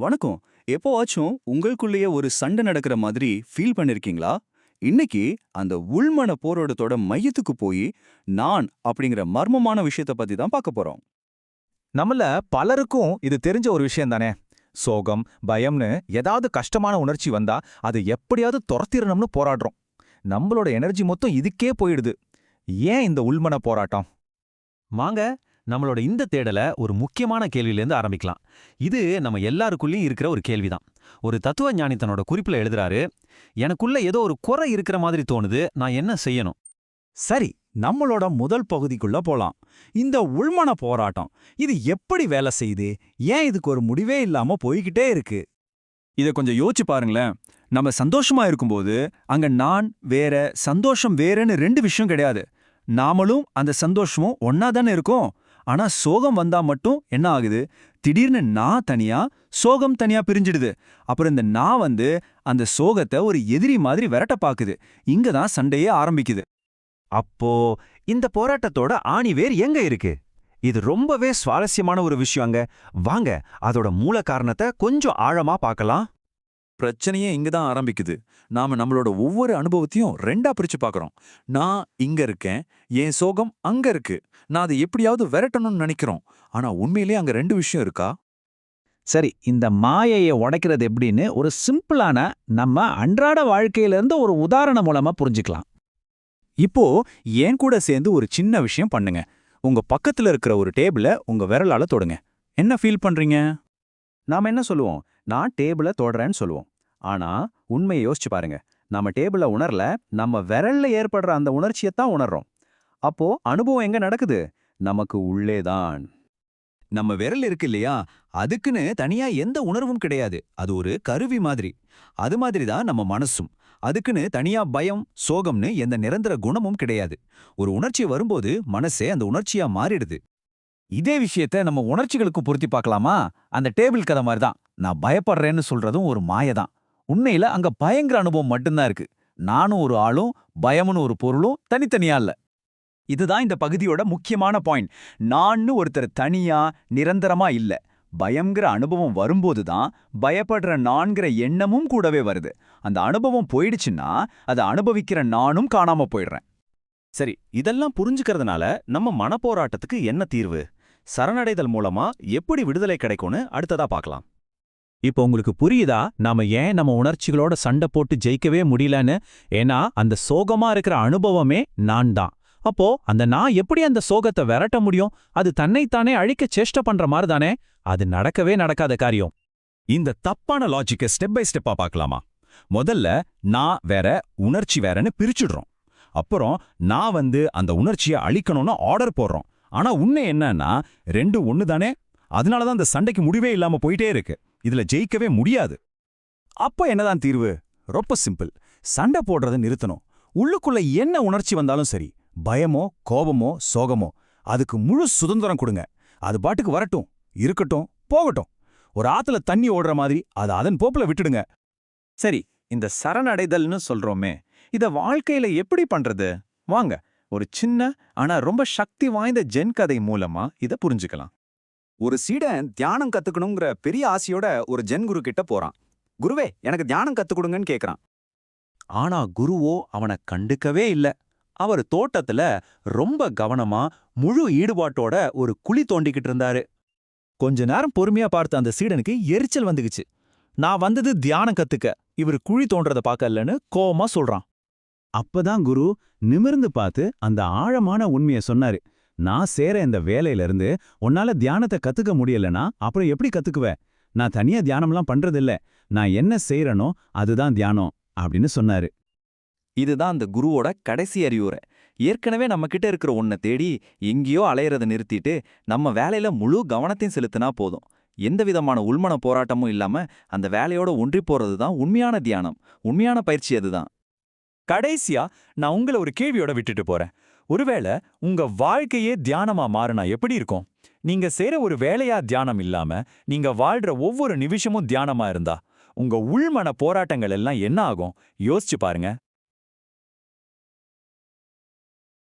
வணக்கம். எப்போவாச்சும் உங்களுக்குள்ளேயே ஒரு சண்டை நடக்கிற மாதிரி ஃபீல் பண்ணிருக்கீங்களா? இன்னைக்கு அந்த உள்மன போராட்டத்தோட மையத்துக்கு போய் நான் அப்படிங்கிற மர்மமான விஷயத்த பத்தி தான் பார்க்க போறோம். நம்மள பலருக்கும் இது தெரிஞ்ச ஒரு விஷயம் தானே. சோகம் பயம்னு ஏதாவது கஷ்டமான உணர்ச்சி வந்தா அது எப்படியாவது துரத்திடணும்னு போராடுறோம். நம்மளோட எனர்ஜி மொத்தம் இதுக்கே போயிடுது. ஏன் இந்த உள்மன போராட்டம்? வாங்க நம்மளோட இந்த தேடலை ஒரு முக்கியமான கேள்வியிலேருந்து ஆரம்பிக்கலாம். இது நம்ம எல்லாருக்குள்ளேயும் இருக்கிற ஒரு கேள்விதான். ஒரு தத்துவ ஞானி தன்னோட குறிப்பில் எழுதுறாரு எனக்குள்ள ஏதோ ஒரு குறை இருக்கிற மாதிரி தோணுது நான் என்ன செய்யணும்? சரி நம்மளோட முதல் பகுதிக்குள்ள போலாம். இந்த உள்மன போராட்டம் இது எப்படி வேலை செய்யுது? ஏன் இதுக்கு ஒரு முடிவே இல்லாம போய்கிட்டே இருக்கு? இத கொஞ்சம் யோசிச்சு பாருங்களேன். நம்ம சந்தோஷமா இருக்கும்போது அங்க நான் வேற சந்தோஷம் வேறன்னு ரெண்டு விஷயம் கிடையாது. நாமளும் அந்த சந்தோஷமும் ஒன்னா தானே இருக்கோம்? ஆனா சோகம் வந்தா மட்டும் என்ன ஆகுது? திடீர்னு நான் தனியா சோகம் தனியா பிரிஞ்சிடுது. அப்புறம் இந்த நான் வந்து அந்த சோகத்தை ஒரு எதிரி மாதிரி விரட்ட பாக்குது. இங்க தான் சண்டையே ஆரம்பிக்குது. அப்போ இந்த போராட்டத்தோட ஆணிவேர் எங்க இருக்கு? இது ரொம்பவே சுவாரஸ்யமான ஒரு விஷயங்க. வாங்க அதோட மூல காரணத்தை கொஞ்சம் ஆழமா பார்க்கலாம். பிரச்சனையே இங்க தான் ஆரம்பிக்குது. நாம நம்மளோட ஒவ்வொரு அனுபவத்தையும் ரெண்டா பிரிச்சு பார்க்கறோம் நான் இங்க இருக்கேன் என் சோகம் அங்க இருக்கு. நான் அதை எப்படியாவது விரட்டணும்னு நினைக்கிறோம். ஆனா உண்மையிலேயே அங்க ரெண்டு விஷயம் இருக்கா? சரி இந்த மாயையை உடைக்கிறது எப்படின்னு ஒரு சிம்பிளான நம்ம அன்றாட வாழ்க்கையிலிருந்து ஒரு உதாரணம் மூலமா புரிஞ்சுக்கலாம். இப்போ என் கூட சேர்ந்து ஒரு சின்ன விஷயம் பண்ணுங்க. உங்க பக்கத்துல இருக்கிற ஒரு டேபிள உங்க விரலால தொடுங்க. என்ன ஃபீல் பண்றீங்க? நாம என்ன சொல்லுவோம்? நான் டேபிள தொடறேன்னு சொல்லுவோம். ஆனா உண்மையை யோசிச்சு பாருங்க. நம்ம டேபிள உணரல நம்ம விரல்ல ஏற்படுற அந்த உணர்ச்சியத்தான் உணர்றோம். அப்போ அனுபவம் எங்க நடக்குது? நமக்கு உள்ளேதான் நம்ம விரல் இருக்கு இல்லையா? அதுக்குன்னு தனியா எந்த உணர்வும் கிடையாது. அது ஒரு கருவி மாதிரி. அது மாதிரி தான் நம்ம மனசும். அதுக்குன்னு தனியா பயம் சோகம்னு எந்த நிரந்தர குணமும் கிடையாது. ஒரு உணர்ச்சி வரும்போது மனசே அந்த உணர்ச்சியா மாறிடுது. இதே விஷயத்த நம்ம உணர்ச்சிகளுக்கும் பொருத்தி பார்க்கலாமா? அந்த டேபிள் கதை மாதிரி தான். நான் பயப்படுறேன்னு சொல்றதும் ஒரு மாயதான். உண்மையில அங்க பயங்கர அனுபவம் மட்டும்தான் இருக்கு. நானும் ஒரு ஆளும் பயம்னு ஒரு பொருளும் தனித்தனியா இல்ல. இதுதான் இந்த பகுதியோட முக்கியமான பாயிண்ட். நான்னு ஒருத்தர் தனியா நிரந்தரமா இல்ல. பயங்கிற அனுபவம் வரும்போது தான் பயப்படுற நான்கிற எண்ணமும் கூடவே வருது. அந்த அனுபவம் போயிடுச்சுன்னா அதை அனுபவிக்கிற நானும் காணாம போயிடுறேன். சரி இதெல்லாம் புரிஞ்சுக்கிறதுனால நம்ம மனப்போராட்டத்துக்கு என்ன தீர்வு? சரணடைதல் மூலமா எப்படி விடுதலை கிடைக்கும்னு அடுத்ததா பார்க்கலாம். இப்போ உங்களுக்கு புரியுதா? நாம ஏன் நம்ம உணர்ச்சிகளோட சண்டை போட்டு ஜெயிக்கவே முடியலன்னு? ஏன்னா அந்த சோகமா இருக்கிற அனுபவமே நான் தான். அப்போ அந்த நான் எப்படி அந்த சோகத்தை விரட்ட முடியும்? அது தன்னைத்தானே அழிக்க சேஷ்ட பண்ற மாதிரி தானே? அது நடக்கவே நடக்காத காரியம். இந்த தப்பான லாஜிக்கை ஸ்டெப் பை ஸ்டெப்பா பார்க்கலாமா? முதல்ல நான் வேற உணர்ச்சி வேறன்னு பிரிச்சுடுறோம். அப்புறம் நான் வந்து அந்த உணர்ச்சியை அழிக்கணும்னு ஆர்டர் போடுறோம். ஆனா உண்மை என்னன்னா ரெண்டு ஒண்ணு தானே அதனால தான் அந்த சண்டைக்கு முடிவே இல்லாம போயிட்டே இருக்கு. இதுல ஜெயிக்கவே முடியாது. அப்ப என்னதான் தீர்வு? ரொம்ப சிம்பிள். சண்டை போடுறதை நிறுத்தணும். உள்ளுக்குள்ள என்ன உணர்ச்சி வந்தாலும் சரி பயமோ கோபமோ சோகமோ அதுக்கு முழு சுதந்திரம் கொடுங்க. அது பாட்டுக்கு வரட்டும் இருக்கட்டும் போகட்டும். ஒரு ஆத்துல தண்ணி ஓடுற மாதிரி அதை அதன் போப்புல விட்டுடுங்க. சரி இந்த சரணடைதல்னு சொல்றோமே இத வாழ்க்கையில எப்படி பண்றது? வாங்க ஒரு சின்ன ஆனா ரொம்ப சக்தி வாய்ந்த ஜென் கதை மூலமா இத புரிஞ்சுக்கலாம். ஒரு சீடன் தியானம் கத்துக்கணுங்கிற பெரிய ஆசையோட ஒரு ஜென் குரு கிட்ட போறான். குருவே எனக்கு தியானம் கத்துக் கொடுங்கன்னு கேக்குறான். ஆனா குருவோ அவனை கண்டுக்கவே இல்ல. அவர் தோட்டத்துல ரொம்ப கவனமா முழு ஈடுபாட்டோட ஒரு குழி தோண்டிக்கிட்டு இருந்தாரு. கொஞ்ச நேரம் பொறுமையா பார்த்த அந்த சீடனுக்கு எரிச்சல் வந்துக்குச்சு. நான் வந்தது தியானம் கத்துக்க இவர் குழி தோன்றதை பார்க்கலன்னு கோவமா சொல்றான். அப்பதான் குரு நிமிர்ந்து பார்த்து அந்த ஆழமான உண்மையை சொன்னாரு. நான் சேர இந்த வேலையில இருந்து உன்னால தியானத்தை கத்துக்க முடியலனா அப்புறம் எப்படி கத்துக்குவ? நான் தனியா தியானம்லாம் பண்றதில்ல. நான் என்ன செய்யறனோ அதுதான் தியானம் அப்படின்னு சொன்னாரு. இதுதான் அந்த குருவோட கடைசி அறிவுரை. ஏற்கனவே நம்ம கிட்ட இருக்கிற ஒன்ன தேடி எங்கேயோ அலையறத நிறுத்திட்டு நம்ம வேலையில முழு கவனத்தையும் செலுத்தினா போதும். எந்த விதமான உள்மன போராட்டமும் இல்லாம அந்த வேலையோட ஒன்றி போறது தான் உண்மையான தியானம். உண்மையான பயிற்சி அதுதான். கடைசியா நான் உங்களை ஒரு கேள்வியோட விட்டுட்டு போறேன். ஒருவேளை உங்க வாழ்க்கையே தியானமா மாறினா எப்படி இருக்கும்? நீங்க செய்யற ஒரு வேலையா தியானம் இல்லாம நீங்க வாழ்ற ஒவ்வொரு நிமிஷமும் தியானமா இருந்தா உங்க உள்மன போராட்டங்கள் எல்லாம் என்ன ஆகும்? யோசிச்சு பாருங்க.